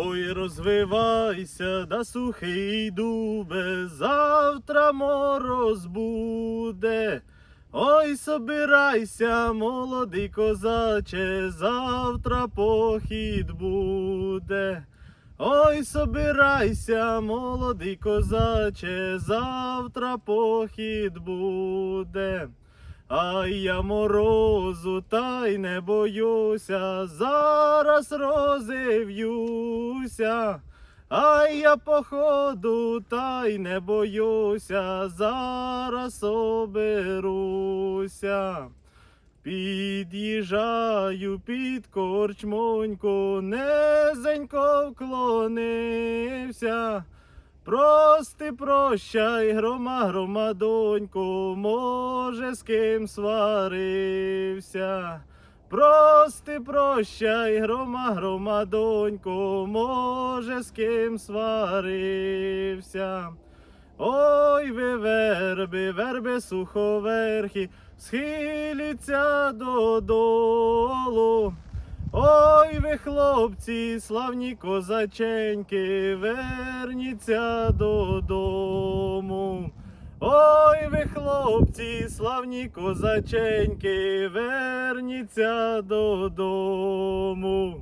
Ой, розвивайся, да сухий дубе, завтра мороз буде. Ой, собирайся, молодий козаче, завтра похід буде. Ой, собирайся, молодий козаче, завтра похід буде. Ай я морозу, та й не боюся, зараз розив'юся. Ай я походу, та й не боюся, зараз оберуся. Під'їжджаю під корчмоньку, низенько вклонився. Прости, прощай, грома, громадонько, може, з ким сварився. Прости, прощай, грома, громадонько, може, з ким сварився. Ой, ви верби, верби суховерхі, схиліться додолу. Ой, ви хлопці, славні козаченьки, верніться додому. Ой, ви хлопці, славні козаченьки, верніться додому.